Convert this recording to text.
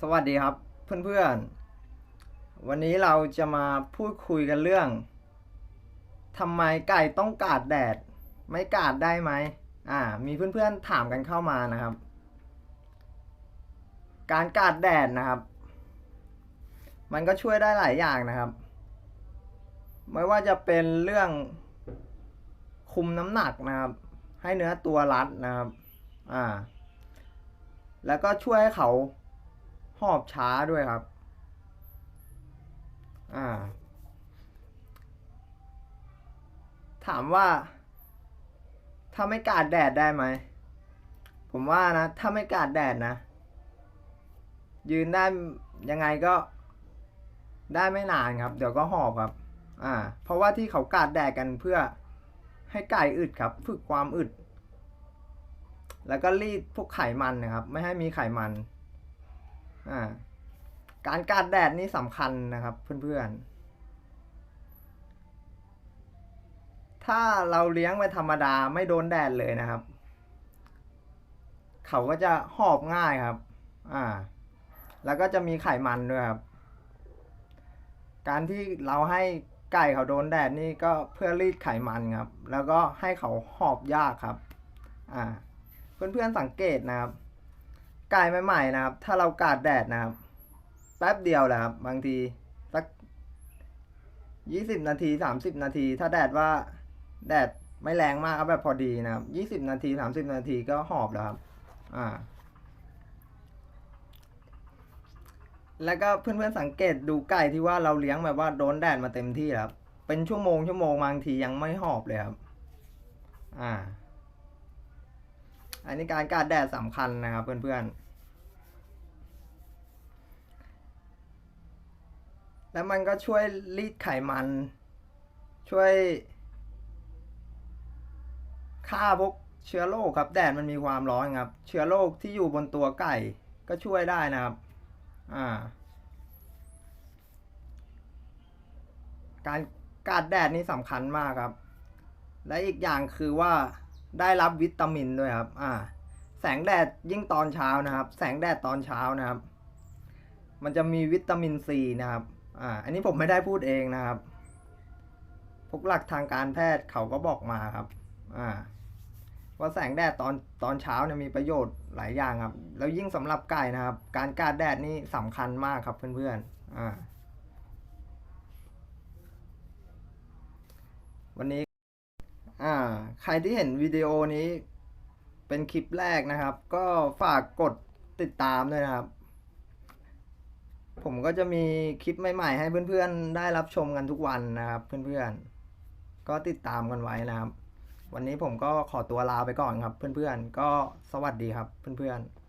สวัสดีครับเพื่อนๆ วันนี้เราจะมาพูดคุยกันเรื่องทำไมไก่ต้องกาดแดด ไม่กาดได้ไหมอ่า มีเพื่อนๆถามกันเข้ามานะครับ การกาดแดดนะครับ มันก็ช่วยได้หลายอย่างนะครับ ไม่ว่าจะเป็นเรื่องคุมน้ำหนักนะครับ ให้เนื้อตัวรัดนะครับ อ่า แล้วก็ช่วยให้เขา อบช้าด้วยครับ อ่า ถามว่า ถ้าไม่กาดแดดได้ไหม ผมว่านะ ถ้าไม่กาดแดดนะ ยืนได้ยังไงก็ได้ไม่นานครับ เดี๋ยวก็หอบครับ อ่า เพราะว่าที่เขากาดแดดกันเพื่อให้ไก่อึดครับ ฝึกความอึด แล้วก็รีดพวกไขมันนะครับ ไม่ให้มีไขมัน อ่าการกาดแดดนี่สำคัญนะครับเพื่อนๆ ถ้าเราเลี้ยงไปธรรมดาไม่โดนแดดเลยนะครับ เขาก็จะหอบง่ายครับ อ่า แล้วก็จะมีไขมันด้วยครับ การที่เราให้ไก่เขาโดนแดดนี่ก็เพื่อรีดไขมันครับ แล้วก็ให้เขาหอบยากครับ อ่า เพื่อนๆสังเกตนะครับ ไก่ใหม่ๆนะครับ ถ้าเรากาดแดดนะครับ แป๊บเดียวแหละครับ บางทีสักยี่สิบนาทีสามสิบนาที ถ้าแดดว่าแดดไม่แรงมากครับแบบพอดีนะครับยี่สิบนาทีสามสิบนาทีก็หอบแล้วครับ อ่า แล้วก็เพื่อนๆสังเกตดูไก่ที่ว่าเราเลี้ยงแบบว่าโดนแดดมาเต็มที่แล้วครับ เป็นชั่วโมงชั่วโมงบางทียังไม่หอบเลยครับ อ่า อันนี้การกาดแดดสำคัญนะครับเพื่อนๆ แล้วมันก็ช่วยรีดไขมัน ช่วยฆ่าพวกเชื้อโรคครับ แดดมันมีความร้อนครับ เชื้อโรคที่อยู่บนตัวไก่ก็ช่วยได้นะครับ อ่า การกาดแดดนี่สำคัญมากครับ และอีกอย่างคือว่า ได้รับวิตามินด้วยครับ อ่า แสงแดดยิ่งตอนเช้านะครับ แสงแดดตอนเช้านะครับ มันจะมีวิตามินซีนะครับ อ่า อันนี้ผมไม่ได้พูดเองนะครับ พวกหลักทางการแพทย์เขาก็บอกมาครับ อ่า ว่าแสงแดดตอนตอนเช้าเนี่ยมีประโยชน์หลายอย่างครับ แล้วยิ่งสำหรับไก่นะครับ การกาดแดดนี่สำคัญมากครับเพื่อนๆ อ่า วันนี้ ใครที่เห็นวิดีโอนี้ เป็นคลิปแรกนะครับ ก็ฝากกดติดตามด้วยนะครับ ผมก็จะมีคลิปใหม่ๆ ให้เพื่อนๆ ได้รับชมกันทุกวันนะครับ เพื่อนๆ ก็ติดตามกันไว้นะครับ วันนี้ผมก็ขอตัวลาไปก่อนครับ เพื่อนๆ ก็สวัสดีครับเพื่อนๆ